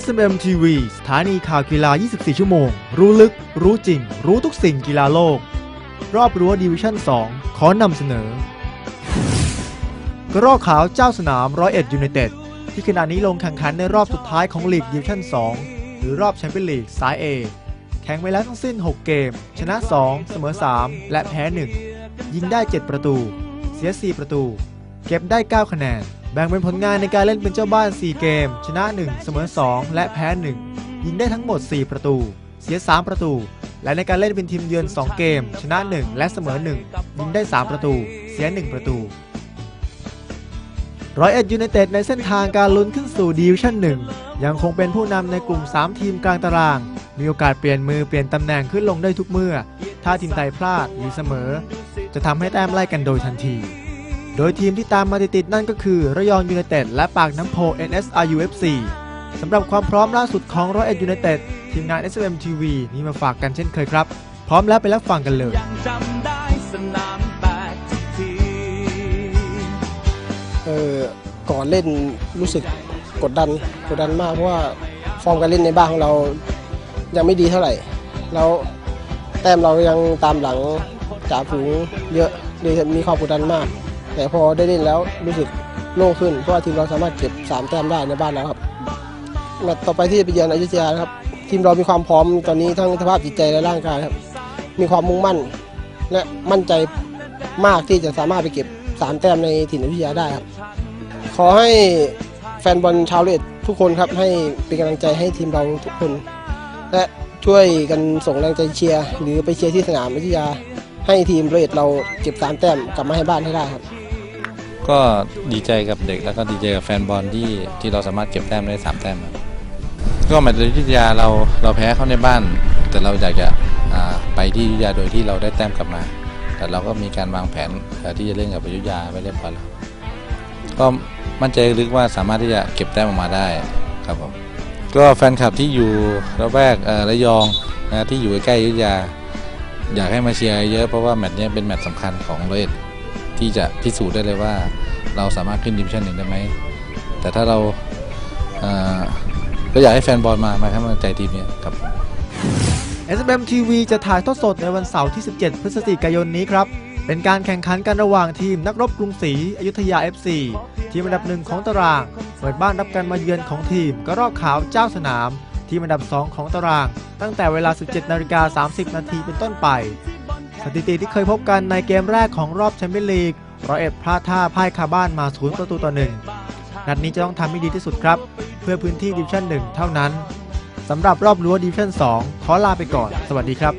SMM TV สถานีข่าวกีฬา 24 ชั่วโมง รู้ลึก รู้จริง รู้ทุกสิ่งกีฬาโลก รอบรั้วดิวิชั่น 2 ขอนำเสนอ กระรอกขาวเจ้าสนามร้อยเอ็ดยูไนเต็ดที่ขณะนี้ลงแข่งขันในรอบสุดท้ายของลีกดิวิชั่น 2 หรือรอบแชมเปี้ยนลีกสาย A แข่งไปแล้วทั้งสิ้น 6 เกม ชนะ 2 เสมอ 3 และแพ้ 1 ยิงได้ 7 ประตู เสีย 4 ประตู เก็บได้ 9 คะแนน แบ่งเป็นผลงานในการเล่นเป็นเจ้าบ้าน 4 เกม ชนะ 1 เสมอ 2 และแพ้ 1 ยิงได้ทั้งหมด 4 ประตู เสีย 3 ประตู และในการเล่นเป็นทีมเยือน 2 เกม ชนะ 1 และเสมอ 1 ยิงได้ 3 ประตู เสีย 1 ประตูร้อยเอ็ดยูไนเต็ดในเส้นทางการลุ้นขึ้นสู่ดิวิชั่น 1 ยังคงเป็นผู้นำในกลุ่ม 3 ทีมกลางตาราง มีโอกาสเปลี่ยนมือเปลี่ยนตำแหน่งขึ้นลงได้ทุกเมื่อ ถ้าทีมใดพลาดหรือเสมอ จะทำให้แต้มไล่กันโดยทันที โดยทีมที่ตามมาติดๆนั่นก็คือ ระยองยูไนเต็ดและปากน้ำโพ NSRUFC สำหรับความพร้อมล่าสุดของร้อยเอ็ดยูไนเต็ดทีมงาน SMM TV มีมาฝากกันเช่นเคยครับ พร้อมแล้วไปรับฟังกันเลยเออก่อนเล่นรู้สึกกดดันกดดันมากเพราะว่าฟอร์มการเล่นในบ้านของเรายังไม่ดีเท่าไหร่ แล้วแต้มเรายังตามหลังจ่าฝูงเยอะเลยมีความกดดันมาก แต่พอได้เล่นแล้วรู้สึกโล่งขึ้น เพราะว่าทีมเราสามารถเก็บ3แต้มได้ในบ้านแล้วครับแมตช์ต่อไปที่จะไปเยือนอยุธยานะครับ ทีมเรามีความพร้อมตอนนี้ทั้งสภาพจิตใจและร่างกายครับ มีความมุ่งมั่น และมั่นใจมากที่จะสามารถไปเก็บ3แต้มในถิ่นอยุธยาได้ครับ ขอให้แฟนบอลชาวเรดทุกคนครับให้เป็นกำลังใจให้ทีมเราทุกคน และช่วยกันส่งแรงใจเชียร์หรือไปเชียร์ที่สนามวิทยา ให้ทีมเรดเราเก็บสามแต้มกลับมาให้บ้านให้ได้ครับ ก็ดีใจกับเด็กแล้วก็ดีใจกับแฟนบอลที่ที่เราสามารถเก็บแต้มได้สามแต้มครับก็แมตช์อยุธยาเราเราแพ้เขาในบ้าน แต่เราอยากจะอ่าไปที่อยุธยาโดยที่เราได้แต้มกลับมา แต่เราก็มีการวางแผนเอ่อที่จะเล่นกับอยุธยาไว้เรียบร้อยแล้วก็มั่นใจลึกว่าสามารถที่จะเก็บแต้มออกมาได้ครับผมก็แฟนคลับที่อยู่ระแวกเอ่อระยองนะที่อยู่ใกล้ๆอยุธยา อยากให้มาเชียร์เยอะเพราะว่าแมตช์นี้เป็นแมตช์สำคัญของโรเอ็ดที่จะพิสูจน์ได้เลยว่าเราสามารถขึ้นดิวิชั่นหนึ่งได้ไหม แต่ถ้าเราเอ่อก็อยากให้แฟนบอลมามาให้กำลังใจทีมเนี้ครับ SMM TV จะถ่ายทอดสดในวันเสาร์ที่ 17 พฤศจิกายนนี้ครับ เป็นการแข่งขันกันระหว่างทีมนักรบกรุงศรีอยุธยา FC ทีมอันดับหนึ่งของตาราง เปิดบ้านรับการมาเยือนของทีมกระรอกขาวเจ้าสนาม ทีมอันดับ 2 ของตาราง ตั้งแต่เวลา 17นาฬิกา30 นาทีเป็นต้นไป สถิติที่เคยพบกันในเกมแรกของรอบแชมเปี้ยนลีกร้อยเอ็ดพลาดท่าพ่ายคาบ้านมาศูนย์ประตูต่อหนึ่งนัดนี้จะต้องทำให้ดีที่สุดครับ เพื่อพื้นที่ดิวิชั่น1 เท่านั้นสำหรับรอบรั้วดิวิชั่น2 ขอลาไปก่อน สวัสดีครับ